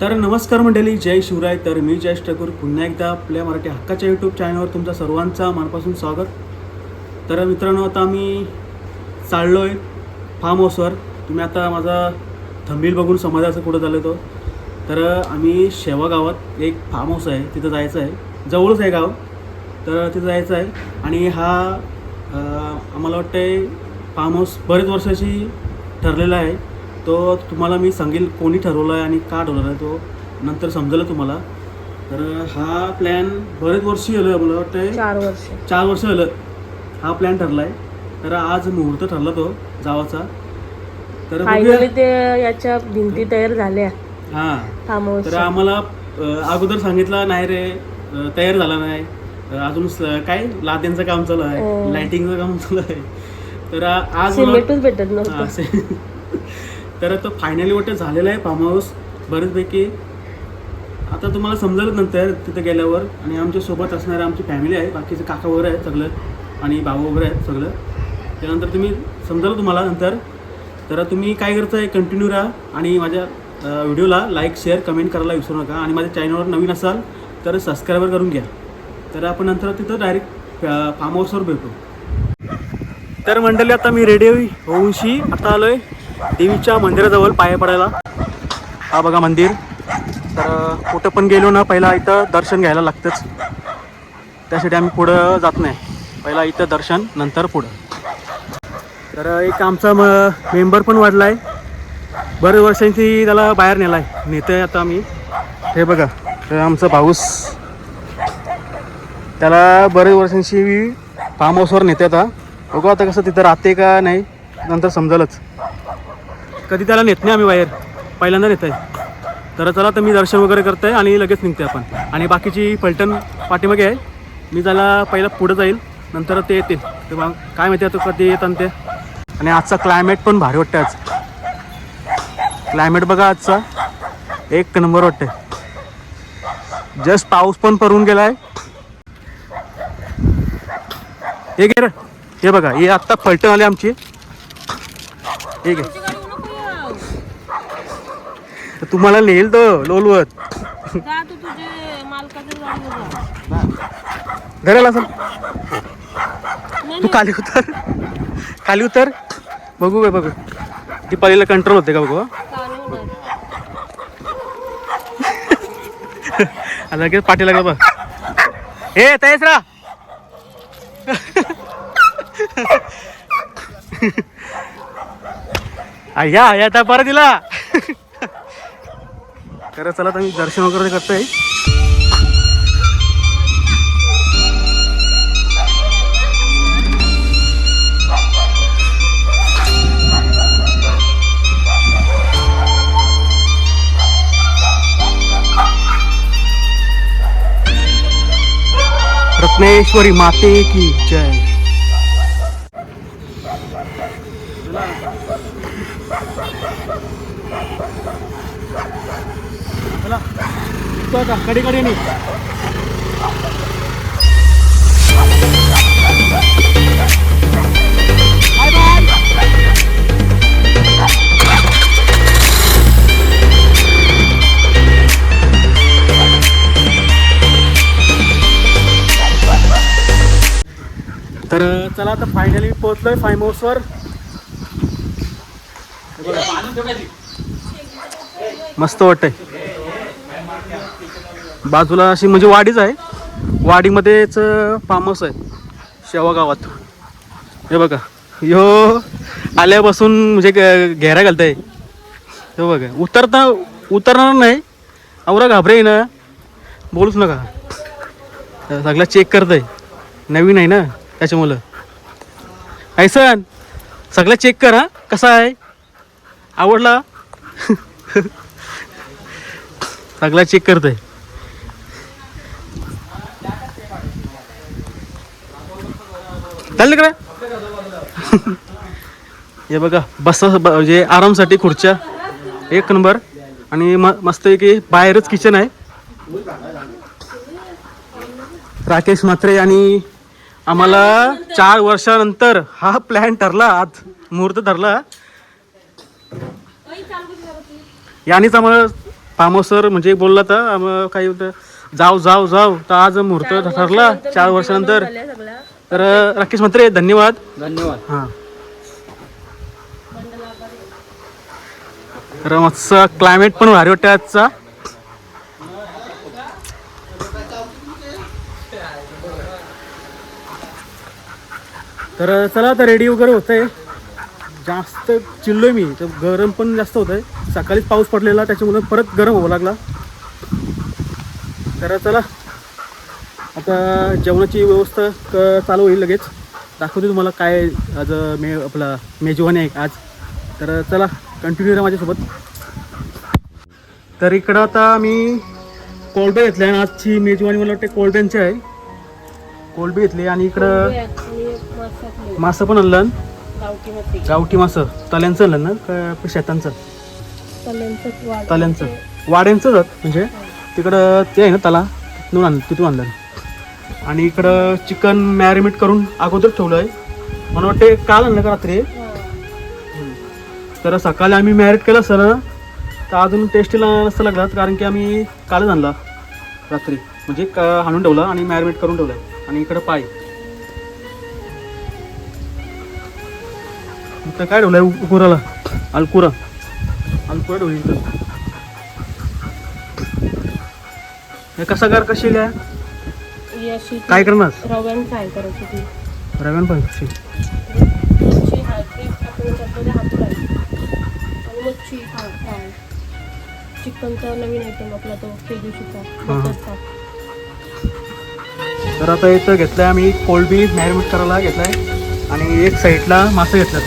तर नमस्कार मंडळी जय शिवराय. तर मी जयेश ठाकूर. पुन्हा एकदा आपल्या मराठी हक्काच्या यूट्यूब चॅनलवर तुमचा सर्वांचा मनापासून स्वागत. तर मित्रांनो आता आम्ही चाललो आहे फार्म हाऊसवर तुम्ही आता माझा थंबील बघून समाजाचं कुठं झालं तो. तर आम्ही शेवा गावात एक फार्म हाऊस आहे. तिथं जायचं आहे. जवळच आहे गाव. तर तिथं जायचं आहे. आणि हा आम्हाला वाटतं आहे फार्म हाऊस बरेच वर्षाची ठरलेला आहे. तो तुम्हाला मी सांगेल कोणी ठरवलं आहे आणि का ठरवलं आहे तो नंतर समजेल तुम्हाला. तर हा प्लॅन बरेच वर्ष झालं मला वाटतं चार वर्ष. चार वर्ष झालं हा प्लॅन ठरला आहे तर आज मुहूर्त ठरला तो जावाचा. तर बघूया. फायनली ते याच्या भिंती तयार झाल्या. हां. तर आम्हाला अगोदर सांगितलं नाही रे तयार झाला नाही. अजून काय? लाद्यांचं काम चालू आहे. हो. लाइटिंगचं काम चालू आहे. तर आज भेटत हा, नव्हतं तर तो फायनली वाटतं झालेलं आहे फार्म हाऊस बरेचपैकी. आता तुम्हाला समजेल नंतर तिथे गेल्यावर आणि आमच्यासोबत असणारे आमची फॅमिली आहे बाकीचे काका वगैरे आहेत सगळं आणि भाऊ वगैरे आहेत सगळं. त्यानंतर तुम्ही समजाल तुम्हाला नंतर. तर तुम्ही काय करताय आहे कंटिन्यू राहा आणि माझ्या व्हिडिओला लाईक शेअर कमेंट करायला विसरू नका. आणि माझ्या चॅनलवर नवीन असाल तर सबस्क्राईबर करून घ्या. तर आपण नंतर तिथं डायरेक्ट फार्म हाऊसवर भेटू. तर मंडळी आता मी रेडी होऊनशी आता आलो आहे देवीच्या मंदिराजवळ पाया पडायला. हा बघा मंदिर. तर कुठं पण गेलो ना पहिला इथं दर्शन घ्यायला लागतंच. त्यासाठी आम्ही पुढं जात नाही. पहिला इथं दर्शन नंतर पुढं. तर एक आमचा म मेंबर पण वाढला आहे बरेच वर्षांची त्याला बाहेर नेला आहे नेतं आता आम्ही. हे बघा तर आमचा भाऊस. त्याला बरेच वर्षांची फार्म हाऊसवर नेते आता. बघू आता कसं तिथं राहते का नाही नंतर समजलंच. कधी त्याला नेत नाही आम्ही बाहेर. पहिल्यांदा नेत आहे तर चला तर मी दर्शन वगैरे करतोय आणि लगेच निघते आपण. आणि बाकीची पलटण पाठीमागे आहे. मी त्याला पहिला पुढं जाईल नंतर ते येतील. ते मग काय माहिती आता कधी येतात ते. आणि आजचा क्लायमेट पण भारी वाटतं आज. क्लायमेट बघा आजचा. एक नंबर वाटते जस्ट पाऊस पण पडून गेलाय. हे घे रे. हे बघा हे आत्ता फलटण आले आमची. हे घे. तुम्हाला नेईल तो लोलवत. जा तू तुझे मालकाच्या घराला असं तू खाली उतर. खाली उतर. बघू काय बघू. ती पलीला कंट्रोल होते का बघू लगेच पाठी लागला बघ हे तयस रा. अय्या या आता परत दिला तर चला तर मी दर्शन वगैरे करतोय. रत्नेश्वरी माते की जय चला निघतो आता कडे बाय तर चला आता फायनली पोहोचलोय फार्म हाऊसवर. मस्त वाटतंय. बाजूला अशी म्हणजे वाडीच आहे. वाडीमध्येच फार्म हाऊस आहे. शेवा गावात. हे बघा. यो आल्यापासून म्हणजे ग- घेरा घालताय. हे बघा. उतरता उतरणार नाही. आवरा घाबरे ना. बोलूच नका. सगळं चेक करतंय. नवीन आहे ना त्याच्यामुळं. ऐसन सगळं चेक कर. हा कसा आहे? आवडला? सगळा चेक करतोय. चालले का हे बघा बस म्हणजे आरामसाठी खुर्च्या एक नंबर. आणि म मस्त की बाहेरच किचन आहे. राकेश म्हात्रे आणि आम्हाला चार वर्षानंतर हा प्लॅन ठरला आज मुहूर्त ठरला. यानेच आम्हाला पामोसर म्हणजे बोलला तर आम्हाला काही होतं जाव जाव जाव तर आज मुहूर्त ठरला चार वर्षानंतर. तर राकेश मंत्रे धन्यवाद. धन्यवाद. हां. तर मस्त क्लायमेट पण भारी वाटतं आजचा. तर चला आता रेडी वगैरे होत आहे जास्त चिल्लोय मी तर गरम पण जास्त होत आहे सकाळीच पाऊस पडलेला त्याच्यामुळे परत गरम व्हावं लागला. तर चला. आता जेवणाची व्यवस्था क चालू होईल लगेच. दाखवते तुम्हाला काय आज मे आपला मेजवानी आहे आज. तर चला कंटिन्यू राहा माझ्यासोबत. तर इकडं आता मी कोलबे घेतले आणि आजची मेजवानी मला वाटते कोलब्यांची आहे. कोलबी घेतली आणि इकडं मासं पण आणलं. गावठी मासं. तल्यांचं आणलं ना? का शेतांचं? तल्यांचं वाड्यांचं जात म्हणजे? तिकडं ते आहे ना तला तिथून आणलं तिथून आणलं. आणि इकडं चिकन मॅरिनेट करून अगोदर ठेवलं आहे मला वाटते काल आणलं का रात्री? तर सकाळी आम्ही मॅरिनेट केलं सर. तर अजून टेस्टीला नसतं लागला कारण की आम्ही कालच आणला. रात्री. म्हणजे क हाणून ठेवला आणि मॅरिनेट करून ठेवलं आणि इकडं पाय. तर काय ठेवलं आहे कुराला अलकुरा. अलकुरा ठेवली हे कसा कर कशी लिहा? ही अशी काय करणार? रव्यान फ्राय करायची ती. रव्यान आपण करतो फ्राय आणि मच्छी फ्राय चिकनचा नवीन आयटम आपला तो ते दिवशीचा हा. तर आता इथं घेतलंय आम्ही कोल्ड मॅरिनेट करायला घेतलाय. आणि एक साईडला मासे घेतलं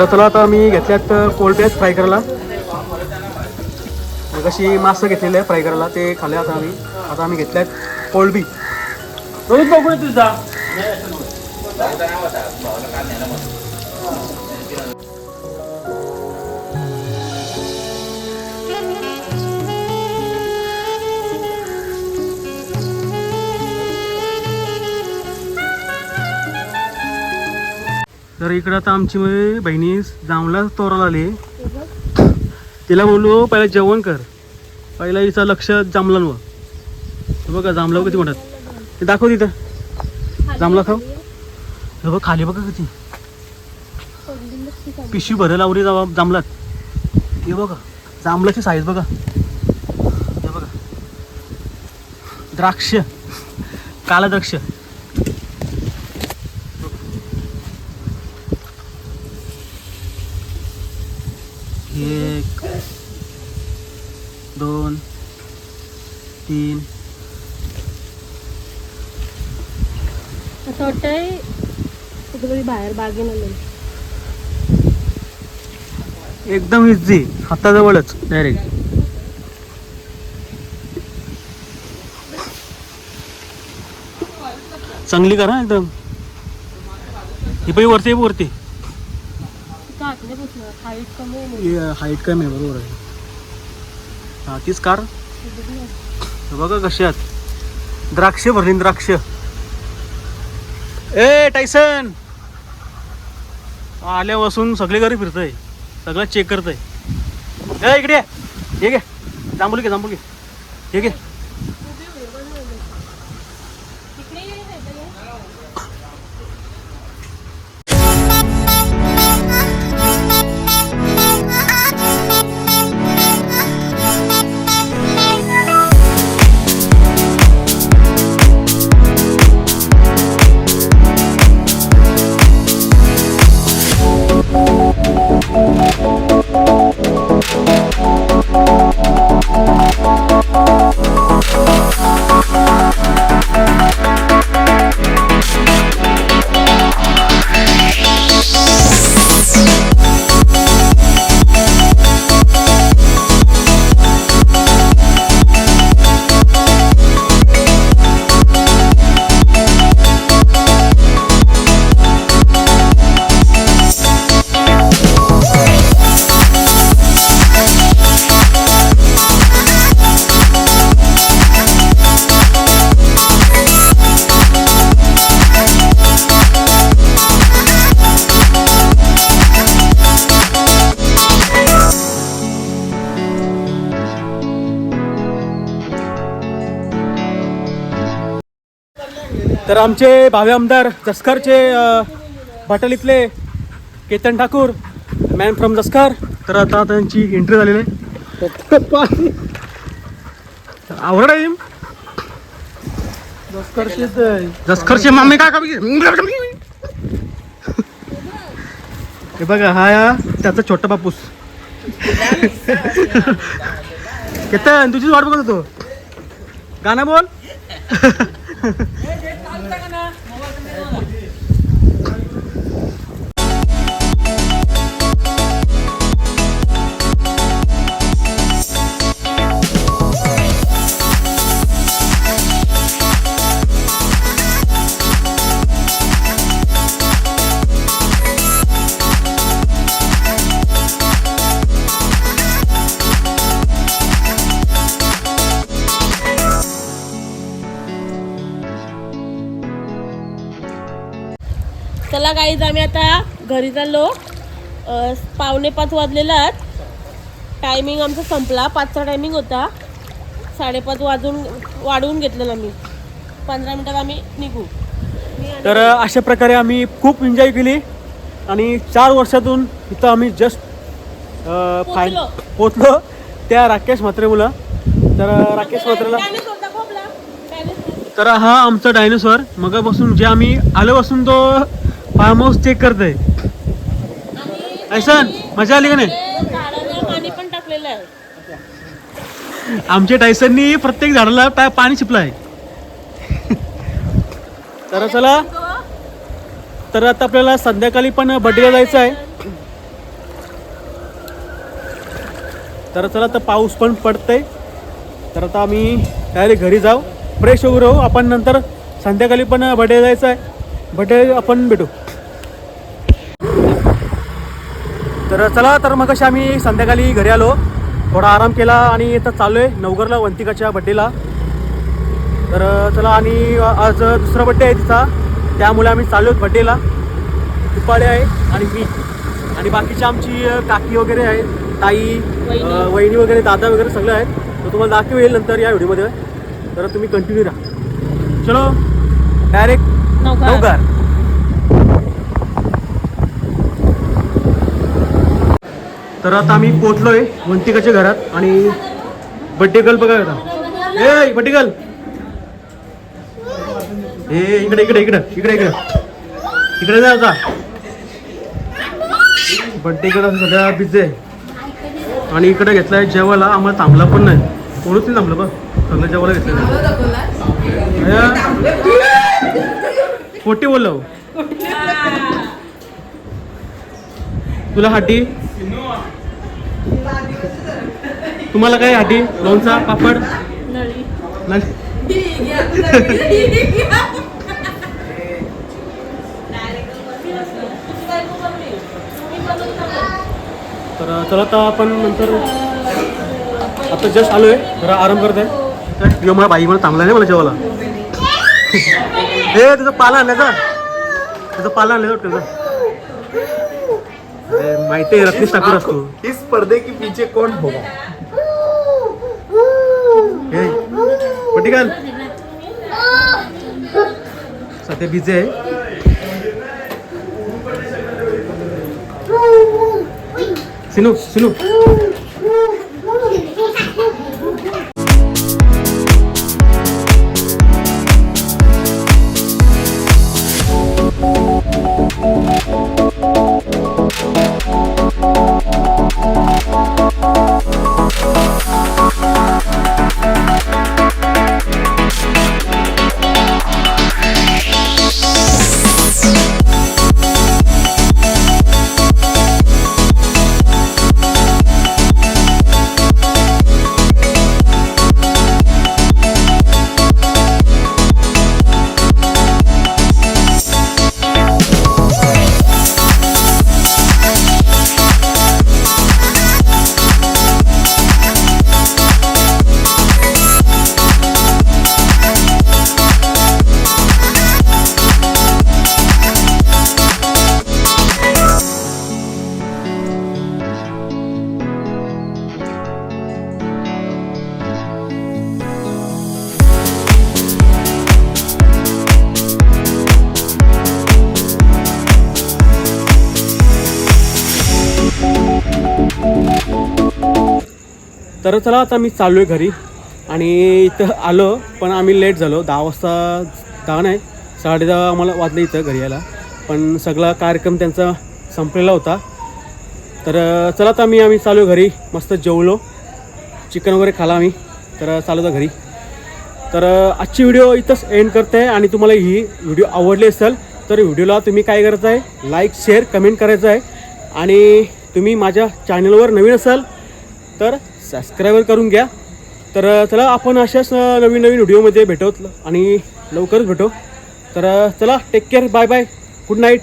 तर चला आता आम्ही घेतल्यात कोलब्यात फ्राय करायला. मग अशी मासं घेतलेली आहे फ्राय करायला ते खाल्ले आता आम्ही. आता आम्ही घेतल्यात कोलबी रोहित भाऊ तुझा? तर इकडं आता आमची बहिणी जांभला तोराला आली. तिला बोललो पहिला जेवण कर. पहिला हिचं लक्ष जांभलांवर बघा जांभला किती म्हणतात ते दाखव तिथं. जांभला खाऊ. हे बघ खाली बघा किती. पिशवी भरायला लावली जावा जांभलात हे बघा जांभलाची साईज बघा. हे बघा. द्राक्ष. काला द्राक्ष एक दोन तीन. असं वाटतंय कुठेतरी बाहेर बागेन एकदम इझी हाताजवळच डायरेक्ट चांगली करा एकदम. ही पण वरती वरती. हाईट कमी आहे. बरोबर आहे. हा तीच कार? बघा कसे आहेत. द्राक्ष भरली द्राक्ष. ए टायसन. आल्यापासून सगळे घरी फिरतय. सगळं चेक करतय. ए इकडे ये. हे घे. जांभूल घे जांभूल घे. हे घे. तर आमचे भावे आमदार जस्करचे अ, केतन ठाकूर मॅन फ्रॉम जस्कर. तर आता त्यांची एंट्री झालेली आहे. आवड आहे. जसकरचे मामे काय का हे बघा हा या त्याचा छोटा बापूस. केतन तुझीच वाट बघत होतो. गाणं बोल. घरी चाललो पावणे पाच वाजलेला टायमिंग आमचा संपला. पाचचा टायमिंग होता. साडेपाच वाजून वाढवून घेतलेला मी. पंधरा मिनिटात आम्ही निघू. तर अशा प्रकारे आम्ही खूप एन्जॉय केली. आणि चार वर्षातून इथं आम्ही जस्ट फाय पोचलो. त्या राकेश म्हात्रे मुलं. तर राकेश म्हात्रेला. तर हा आमचा डायनोसॉर मगापासून जे आम्ही आल्यापासून तो फार्म हाऊस चेक करतोय. आहे ऐसन मजा आली का नाही? पाणी पण टाकलेलं आहे आमच्या टायसननी प्रत्येक झाडाला टा- पाणी आहे तर चला तर आता आपल्याला संध्याकाळी पण बड्डेला जायचं आहे. तर चला तर पाऊस पण पडतंय. तर आता आम्ही डायरेक्ट घरी जाऊ फ्रेश वगैरे राहू. आपण नंतर संध्याकाळी पण बड्डे जायचं आहे. बड्डे आपण भेटू. तर चला तर मग कशी आम्ही संध्याकाळी घरी आलो. थोडा आराम केला आणि आता चालू आहे नवगरला वंतिकाच्या बड्डेला तर चला आणि आज दुसरा बड्डे आहे तिचा. त्यामुळे आम्ही चालू आहेत बड्डेला दुपाडे आहे आणि मी. आणि बाकीची आमची काकी वगैरे आहे ताई वहिनी. वगैरे दादा वगैरे सगळं आहेत. तर तुम्हाला दाखवेल नंतर या व्हिडिओमध्ये तर तुम्ही कंटिन्यू राहा. चलो डायरेक्ट. नवघर. तर आता आम्ही पोचलोय वंतिकाच्या घरात आणि बड्डे गर्ल बघा आता. ए बड्डे गर्ल. ए इकडे इकडे इकडे इकडे इकडे. इकडे जा आता. बड्डे गर्ल सगळ्या बिझी आहे. आणि इकडे घेतलाय जेवायला. आम्हाला थांबला पण नाही. कोणच नाही थांबलं बघ. सगळं जेवायला घेतलं. खोटी बोललो तुला हाटी? तुम्हाला काय हाटी? लोणचा पापड? नळी. नाही. तर चला आता आपण नंतर आता जस्ट आलोय. जरा आराम करत. आहे किंवा मला बाई मला थांबला नाही मला जेवायला. हे तुझं पाला आणलं का तुझं पाला आणलं वाटतं का अरे, माहिती आहे रत्नीश ठाकूर असतो. इस पर्दे के पीछे कौन होगा पटिकल सध्या बिझी आहे. सिनू सिनू. तर चला आता मी चाललो आहे घरी. आणि इथं आलो पण आम्ही लेट झालो. दहा वाजता दहा नाही साडे दहा आम्हाला वाजले इथं घरी यायला. पण सगळा कार्यक्रम त्यांचा संपलेला होता. तर चला आता मी आम्ही चालू आहे घरी. मस्त जेवलो. चिकन वगैरे खाला आम्ही. तर चालू होता घरी. तर आजची व्हिडिओ इथंच एंड करते. आहे आणि तुम्हाला ही व्हिडिओ आवडली असेल तर व्हिडिओला तुम्ही काय करायचं आहे? लाईक शेअर कमेंट करायचं आहे. आणि तुम्ही माझ्या चॅनलवर नवीन असाल तर सबस्क्राईबर करून घ्या. तर चला आपण अशाच नवीन नवीन व्हिडिओमध्ये भेटवत आणि लवकरच भेटू. तर चला take care bye bye good night